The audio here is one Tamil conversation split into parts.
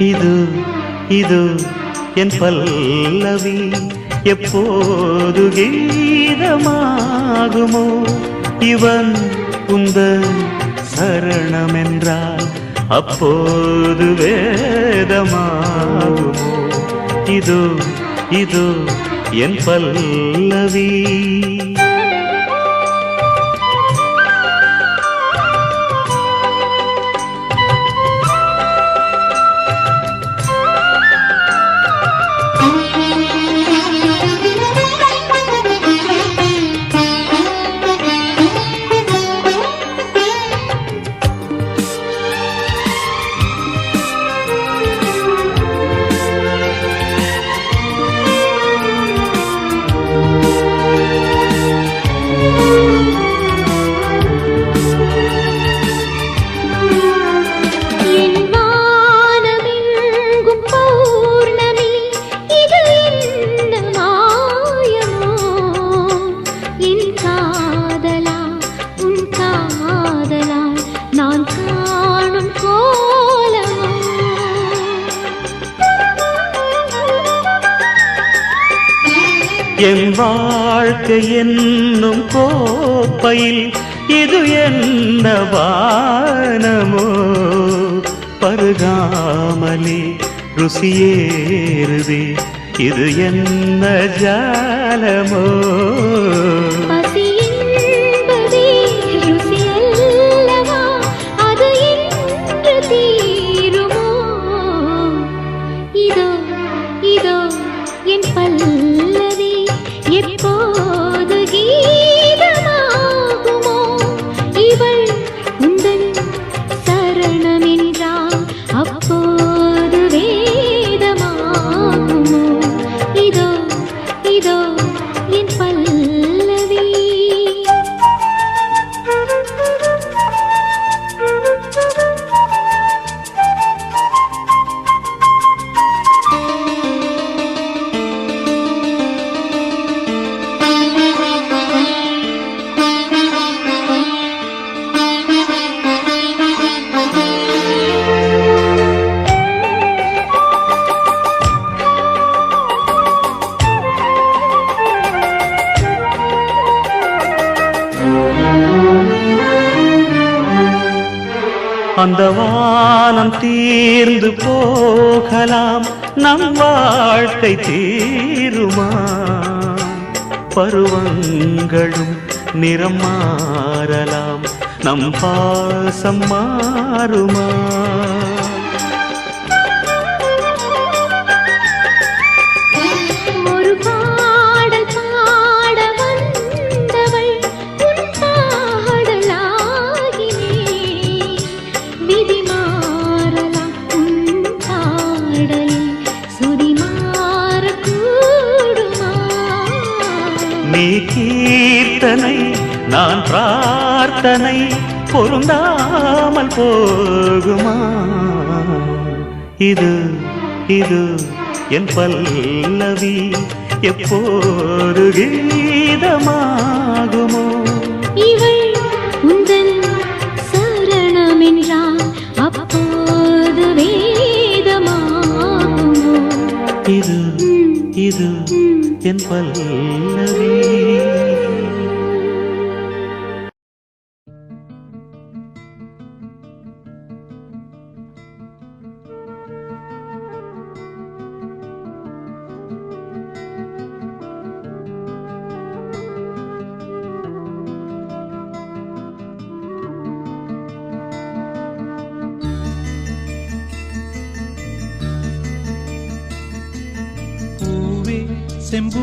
இது இது என் பல்லவி. எப்போது கீதமாகுமோ இவன் உந்த சரணம் என்றால் அப்போது வேதமாகுமோ. இதோ இதோ என் பல்லவி. இது என்ன வானமோ? பருகாமலே ருசியேறுதே இது என்ன ஜாலமோ? தீர்ந்து போகலாம். நம் வாழ்க்கை தீருமா? பருவங்களும் நிறம் மாறலாம். நம் பாசம் மாறுமா? நான் பிரார்த்தனை பொருந்தாமல் போகுமா? இது இது என் பல்லவி எப்போது கீதமாகுமோ? இவள் உந்தன் சரணமென்றால் அப்போது வேதமாகுமோ? இது இது என் பல்லவி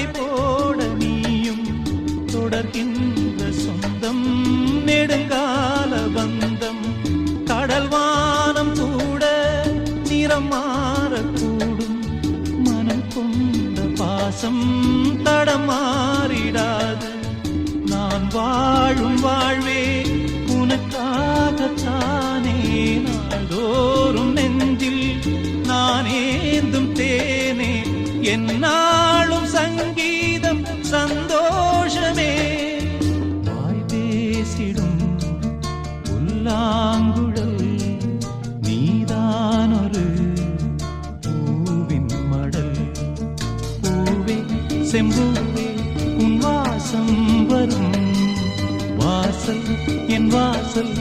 நடை போட நீயும் தொடர்கின்ற சொந்தம் நெடுங்கால பந்தம். கடல் வானம் கூட நிறம் மாறக்கூடும். மனம் கொண்ட பாசம் தடமாறிடாது நான் வாழும் வாழ்வே உனக்காகத்தானே. நாள்தோறும் நெஞ்சில் நான் ஏந்தும் தேனே. என்னா செம்பு உன் வாசம் வரும். வாசல் என் வாசல்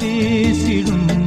காத்தேசிடும்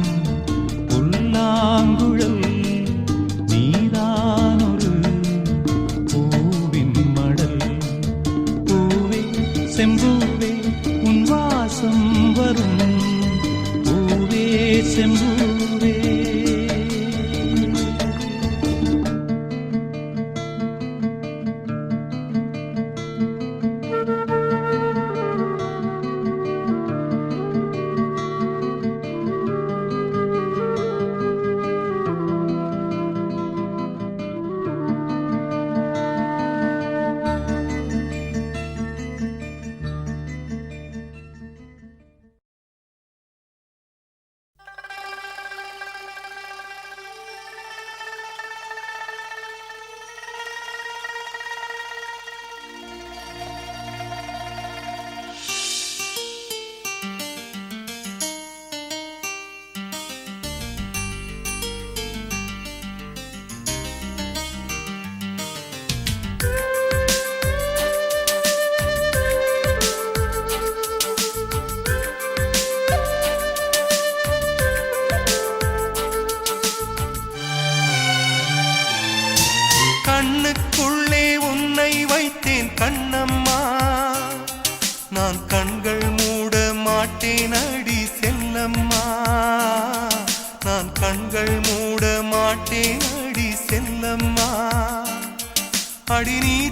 நான் கண்கள் மூட மாட்டேன் அடி செல்லம்மா. நான் கண்கள் மூட மாட்டேன் அடி செல்லம்மா. அடி நீ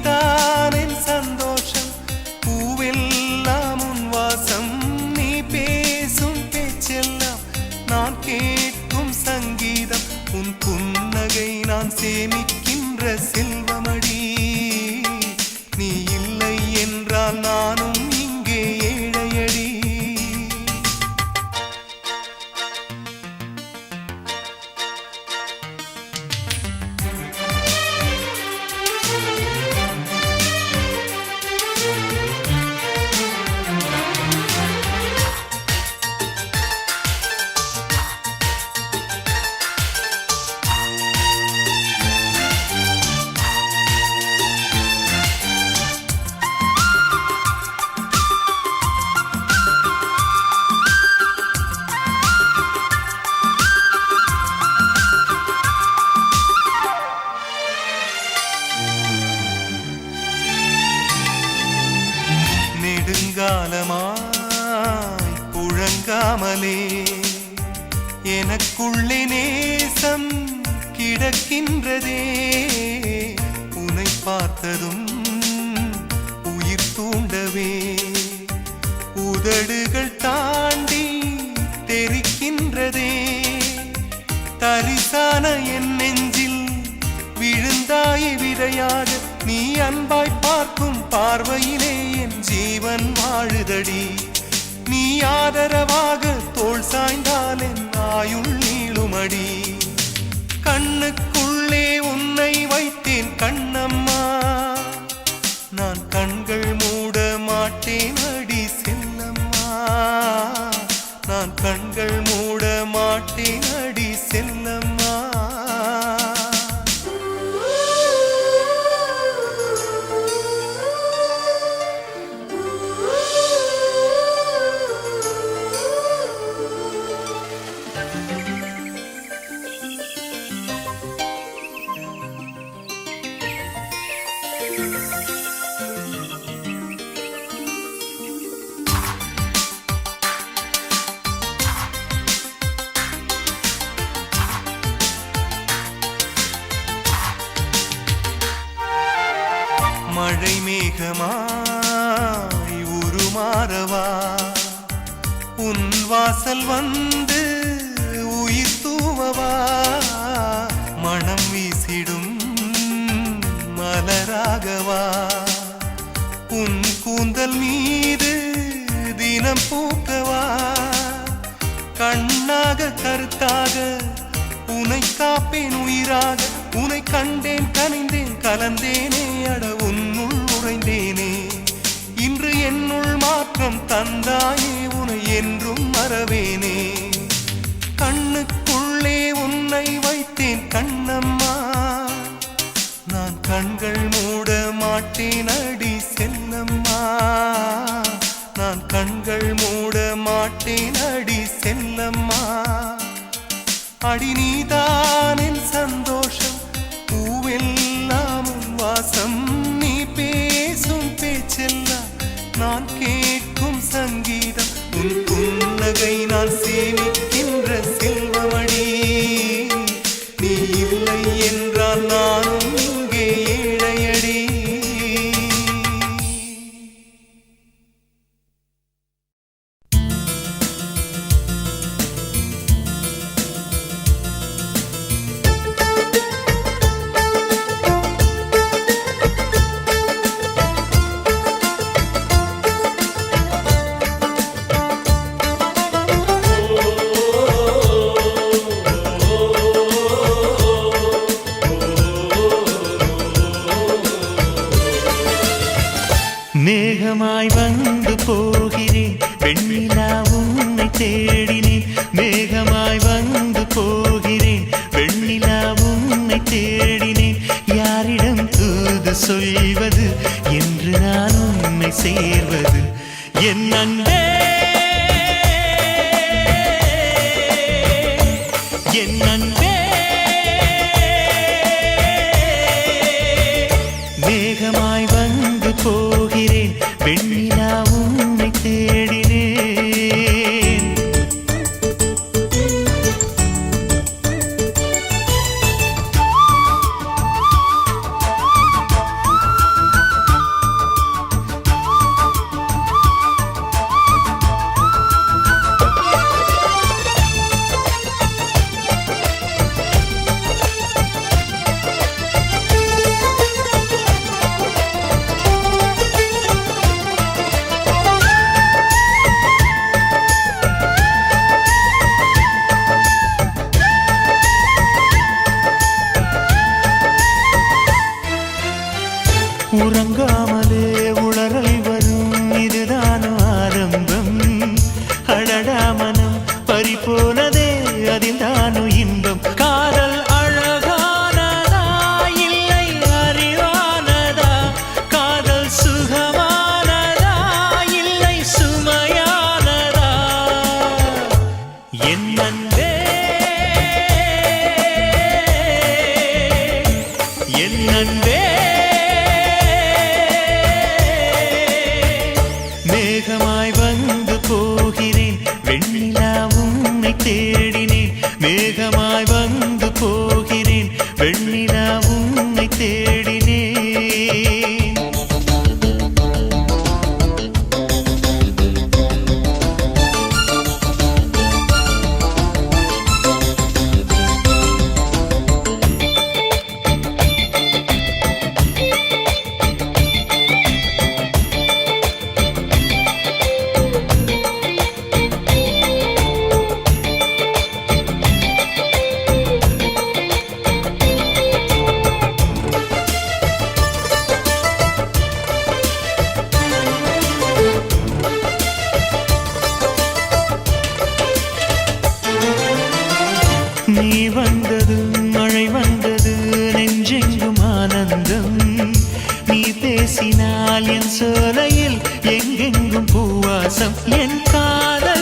பார்த்ததும் உயிர் தூண்டவே. உதடுகள் தாண்டி தெரிக்கின்றதே. தரிசான என் நெஞ்சில் விழுந்தாய் விதையாக நீ அன்பாய் பார்க்கும் பார்வையிலே என் ஜீவன் வாழுதடி. நீ ஆதரவாக தோல் சாய்ந்தால் என் ஆயுள் நீளுமடி. கண்ணுக்குள்ளே உன்னை வைத்தேன். கண் അടിനീതാൻ സന്തോഷം പൂവെല്ലാം വാസം. നീ പേസും പേച്ചെല്ലാം நான் கேட்கும் சங்கீதம் உன் புன்னகை நான் சேமிக்கும் பேசினால் என் சோலையில் எங்கெங்கும் பூவாசம் என் காதல்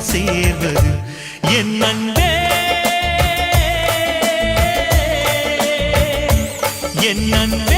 சேர்வது என் அன்பே. என் அன்பே.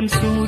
என் சூ